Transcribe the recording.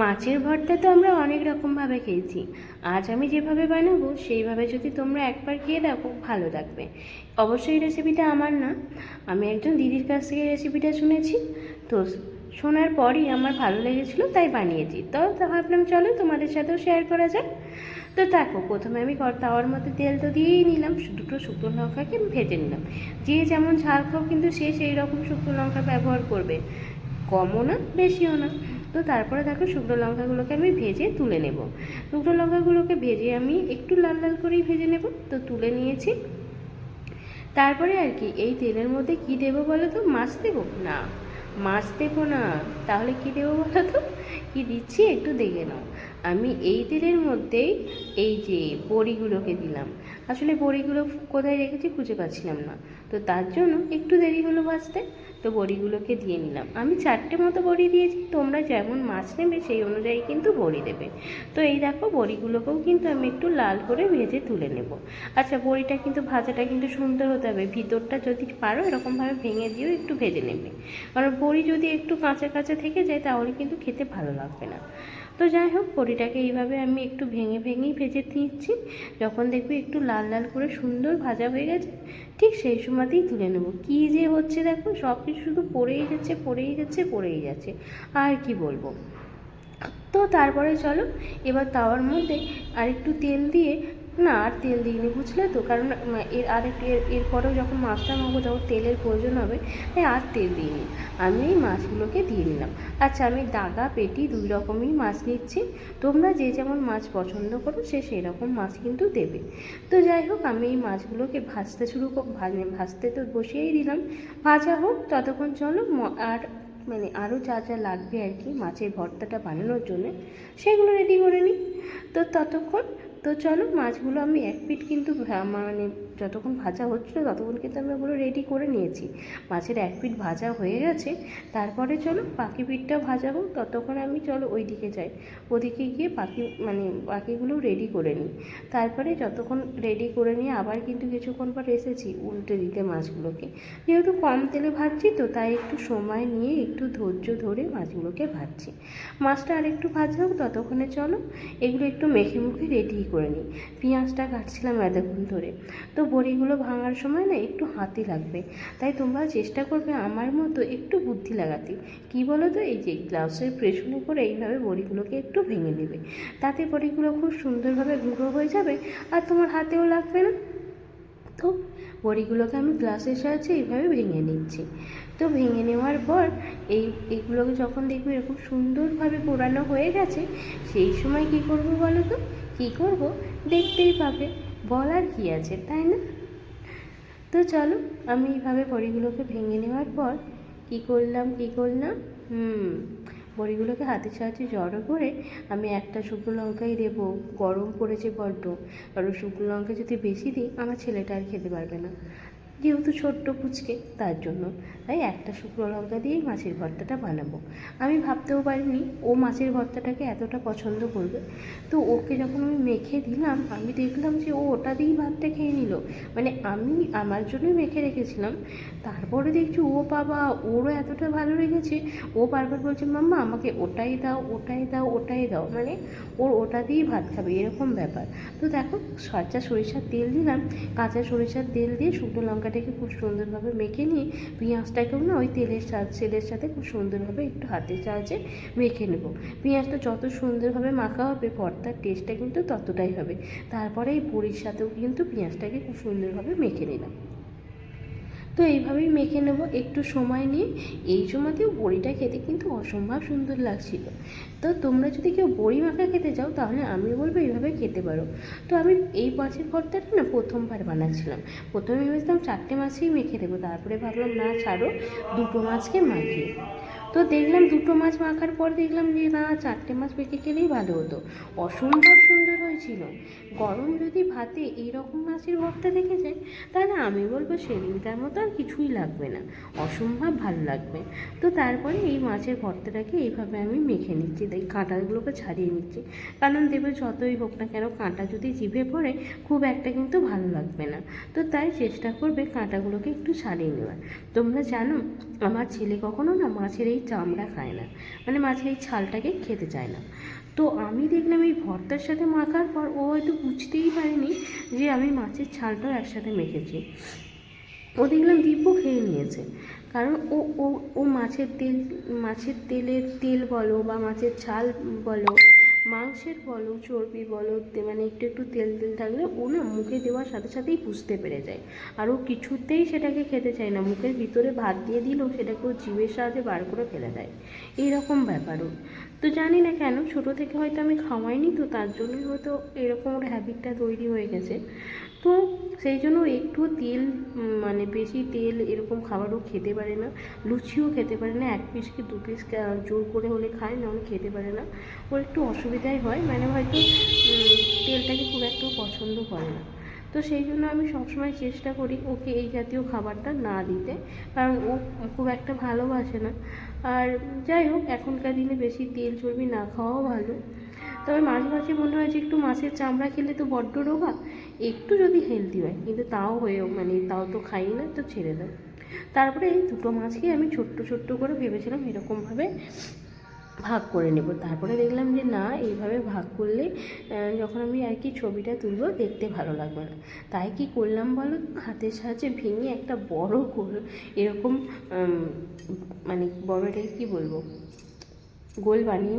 মাছের ভর্তা তো আমরা অনেক রকমভাবে খেয়েছি। আজ আমি যেভাবে বানাবো, সেইভাবে যদি তোমরা একবার খেয়ে দেখো, ভালো লাগবে। অবশ্যই রেসিপিটা আমার না। আমি একজন দিদির কাছ থেকে রেসিপিটা শুনেছি। তো শোনার পরই আমার ভালো লেগেছিলো, তাই বানিয়েছি। তো ভাবলাম চলো তোমাদের সাথেও শেয়ার করা যাক। তো দেখো, প্রথমে আমি তাওয়ার মধ্যে তেল তো দিয়েই নিলাম। দুটো শুকনো লঙ্কাকে ভেজে নিলাম। যে যেমন ঝাল খাও, কিন্তু সে সেই রকম শুকনো লঙ্কা ব্যবহার করবে। কমও না, বেশিও না। তো তারপরে দেখো শুকনো লঙ্কাগুলোকে আমি ভেজে তুলে নেব। শুকনো লঙ্কাগুলোকে ভেজে আমি একটু লাল লাল করেই ভেজে নেব। তো তুলে নিয়েছি। তারপরে আর কি, এই তেলের মধ্যে কি দেবো বলো তো? মাছ দেবো? না, মাছ দেবো না। তাহলে কি দেবো বলো তো? কি দিচ্ছি একটু দেখে নাও। আমি এই তেলের মধ্যেই এই যে বড়িগুলোকে দিলাম। আসলে বড়িগুলো কোথায় রেখেছি খুঁজে পাচ্ছিলাম না। তো তার জন্য একটু দেরি হলো ভাজতে, তো বড়িগুলোকে দিয়ে নিলাম। আমি চারটে মতো বড়ি দিয়েছি, তোমরা যেমন মাছ নেবে সেই অনুযায়ী কিন্তু বড়ি দেবে। তো এই দেখো বড়িগুলোকেও কিন্তু আমি একটু লাল করে ভেজে তুলে নেব। আচ্ছা বড়িটা কিন্তু ভাজাটা কিন্তু সুন্দর হতে হবে। ভিতরটা যদি পারো এরকমভাবে ভেঙে দিয়েও একটু ভেজে নেবে। কারণ বড়ি যদি একটু কাঁচা কাঁচা থেকে যায় তাহলে কিন্তু খেতে ভালো লাগবে না। তো যাই হোক বড়িটাকে এইভাবে আমি একটু ভেঙে ভেঙেই ভেজে নিচ্ছি। যখন দেখবি একটু লাল লাল করে সুন্দর ভাজা হয়ে গেছে, ঠিক সেই সময়তেই তুলে নেব। কি যে হচ্ছে দেখো, সব কিছু শুধু পড়েই যাচ্ছে পড়েই যাচ্ছে পড়েই যাচ্ছে। আর কি বলব? তো তারপরে চলো, এবার তাওয়ার মধ্যে আরেকটু তেল দিয়ে না, আর তেল দিইনি, বুঝলে তো? কারণ এর আরেকটু, এর, এরপরেও যখন মাছটা মাখবো তখন তেলের প্রয়োজন হবে, তাই আর তেল দিইনি। আমি এই মাছগুলোকে দিয়ে নিলাম। আচ্ছা আমি দাগা, পেটি দুই রকমই মাছ নিচ্ছি। তোমরা যে যেমন মাছ পছন্দ করো, সে সেই রকম মাছ কিন্তু দেবে। তো যাই হোক, আমি এই মাছগুলোকে ভাজতে শুরু ভাজ- ভাজতে তো বসিয়েই দিলাম। ভাজা হোক, ততক্ষণ চলো আর মানে আরও যা যা লাগবে আর কি, মাছের ভর্তাটা বানানোর জন্য, সেগুলো রেডি করে নিই। তো ততক্ষণ তো চলো মাছগুলো আমি এক পিঠ কিন্তু মানে যতক্ষণ ভাজা হচ্ছিল ততক্ষণ কিন্তু আমি ওগুলো রেডি করে নিয়েছি। মাছের এক পিঠ ভাজা হয়ে গেছে, তারপরে চলো বাকি পিঠটা ভাজা হোক ততক্ষণ আমি চলো ওই দিকে যাই। ওদিকে গিয়ে বাকি মানে বাকিগুলো রেডি করে নিই। তারপরে যতক্ষণ রেডি করে নিয়ে আবার কিন্তু কিছুক্ষণ পর এসেছি উল্টে দিতে মাছগুলোকে। যেহেতু কম তেলে ভাজছি তো তাই একটু সময় নিয়ে একটু ধৈর্য ধরে মাছগুলোকে ভাজছি। মাছটা আর একটু ভাজা হোক, ততক্ষণে চলো এগুলো একটু মেখে মুখে রেডি করে নিই। পেঁয়াজটা কাটছিলাম এতক্ষণ ধরে। তো বড়িগুলো ভাঙার সময় না একটু হাতি লাগবে। তাই তোমরা চেষ্টা করবে আমার মতো একটু বুদ্ধি লাগাতে। কি বলো তো এই যে গ্লাসের প্রেশনে করে এইভাবে বড়িগুলোকে একটু ভেঙে নেবে। তাতে বড়িগুলো খুব সুন্দরভাবে গুঁড়ো হয়ে যাবে আর তোমার হাতেও লাগবে না। তো বড়িগুলোকে আমি গ্লাসের সাহায্যে এইভাবে ভেঙে নিচ্ছি। তো ভেঙে নেওয়ার পর এই এইগুলোকে যখন দেখবে এরকম সুন্দরভাবে পোড়ানো হয়ে গেছে, সেই সময় কি করব বলো তো? কী করব? দেখতেই পাবে। বলার কি আছে, তাই না? তো চলো, আমি এইভাবে বড়িগুলোকে ভেঙে নেওয়ার পর কি করলাম কি করলাম? হুম। বড়িগুলোকে হাতের সাহায্যে জড়ো করে আমি একটা শুকনো লঙ্কাই দেবো। গরম পড়েছে বড্ড। কারণ শুকনো লঙ্কা যদি বেশি দিই, আমার ছেলেটা আর খেতে পারবে না। যেহেতু ছোট্ট পুচকে, তার জন্য। তাই একটা শুকনো লঙ্কা দিয়েই মাছের ভর্তাটা বানাবো। আমি ভাবতেও পারিনি ও মাছের ভর্তাটাকে এতটা পছন্দ করবে। তো ওকে যখন আমি মেখে দিলাম, আমি দেখলাম যে ও ওটা দিয়েই ভাতটা খেয়ে নিল। মানে আমি আমার জন্যই মেখে রেখেছিলাম। তারপরে দেখছি, ও বাবা, ওরও এতটা ভালো লেগেছে। ও বারবার বলছে, মাম্মা, আমাকে ওটাই দাও ওটাই দাও ওটাই দাও। মানে ওর ওটা দিয়েই ভাত খাবে, এরকম ব্যাপার। তো দেখো কাঁচা সরিষার তেল দিলাম। কাঁচা সরিষার তেল দিয়ে শুকনো লঙ্কাটাকে খুব সুন্দরভাবে মেখে নিয়ে পেঁয়াজটাকেও না ওই তেলের তেলের সাথে খুব সুন্দরভাবে একটু হাতের সাহায্যে মেখে নেব। পেঁয়াজটা যত সুন্দরভাবে মাখা হবে ভর্তার টেস্টটা কিন্তু ততটাই হবে। তারপরে এই বড়ির সাথেও কিন্তু পেঁয়াজটাকে খুব সুন্দরভাবে মেখে নিলাম। তো এইভাবেই মেখে নেব, একটু সময় নিয়ে। এই সময়তেও বড়িটা খেতে কিন্তু অসম্ভব সুন্দর লাগছিল। তো তোমরা যদি কেউ বড়ি মাখা খেতে চাও, তাহলে আমি বলব এইভাবে খেতে পারো। তো আমি এই মাছের ভর্তাটা না প্রথমবার বানাচ্ছিলাম। প্রথমে ভেবেছিলাম চারটে মাছেই মেখে দেবো, তারপরে ভাবলাম না ছাড়ো, দুটো মাছকে মাখি তো দেখলাম দুটো মাছ মাখার পর দেখলাম যে না, চারটে মাছ মেখে খেলেই ভালো হতো। অসম্ভব সুন্দর হয়েছিল। গরম যদি ভাতে এইরকম মাছের ভর্তা দেখে যায়, তাহলে আমি বলব সেদিনকার মতো আর কিছুই লাগবে না। অসম্ভব ভালো লাগবে। তো তারপরে এই মাছের ভর্তাটাকে এইভাবে আমি মেখে নিচ্ছি। তাই কাঁটাগুলোকে ছাড়িয়ে নিচ্ছি। কারণ দেবে যতই হোক না কেন, কাঁটা যদি জিভে পড়ে, খুব একটা কিন্তু ভালো লাগবে না। তো তাই চেষ্টা করবে কাঁটাগুলোকে একটু ছাড়িয়ে নেওয়ার। তোমরা জানো, আমার ছেলে কখনো না মাছের এই চামড়া খায় না। মানে মাছের এই ছালটাকে খেতে চায় না। তো আমি দেখলাম এই ভর্তার সাথে মাখার পর ও হয়তো বুঝতেই পারেনি যে আমি মাছের ছালটাও একসাথে মেখেছি। ও দেখলাম দিব্য খেয়ে নিয়েছে। কারণ ও ও ও মাছের তেল, মাছের তেলের তেল বলো বা মাছের ছাল বলো মাংসের বলো চর্বি বলো মানে একটু একটু তেল তেল থাকলে ও না মুখে দেওয়ার সাথে সাথেই বুঝতে পেরে যায়। আর ও কিছুতেই সেটাকে খেতে চায় না। মুখের ভিতরে ভাত দিয়ে দিলেও সেটাকে ও জিভের সাহায্যে বার করে ফেলে দেয়। এইরকম ব্যাপার ওর। তো জানি না কেন, ছোটো থেকে হয়তো আমি খাওয়াইনি তো তার জন্যই হয়তো এরকম ওর হ্যাবিটটা তৈরি হয়ে গেছে। তো সেই জন্য একটু তেল মানে বেশি তেল এরকম খাবারও খেতে পারে না। লুচিও খেতে পারে না। এক পিস কি দু পিস জোর করে হলে খায় না হলে খেতে পারে না। ওর একটু অসুবিধাই হয়। মানে হয়তো তেলটাকে খুব একটা পছন্দ করে না। তো সেই জন্য আমি সবসময় চেষ্টা করি ওকে এই জাতীয় খাবারটা না দিতে। কারণ ও খুব একটা ভালোবাসে না। আর যাই হোক, এখনকার দিনে বেশি তেল চর্বি না খাওয়াও ভালো। তবে মাঝে মাঝে মনে হয় যে একটু মাছের চামড়া খেলে তো বড্ড রোগা। একটু যদি হেলদি হয়, কিন্তু তাও হয়েও মানে তাও তো খাই না, তো ছেড়ে দাও। তারপরে এই দুটো মাছকে আমি ছোট্ট ছোট্ট করে ভেবেছিলাম এরকমভাবে ভাগ করে নেব। তারপরে দেখলাম যে না, এইভাবে ভাগ করলে যখন আমি আর কি ছবিটা তুলবো, দেখতে ভালো লাগবে না। তাই কি করলাম বলো? হাতের সাহায্যে ভেঙে একটা বড় গোল, এরকম মানে বড় এটাকে কী বলব? গোল বানিয়ে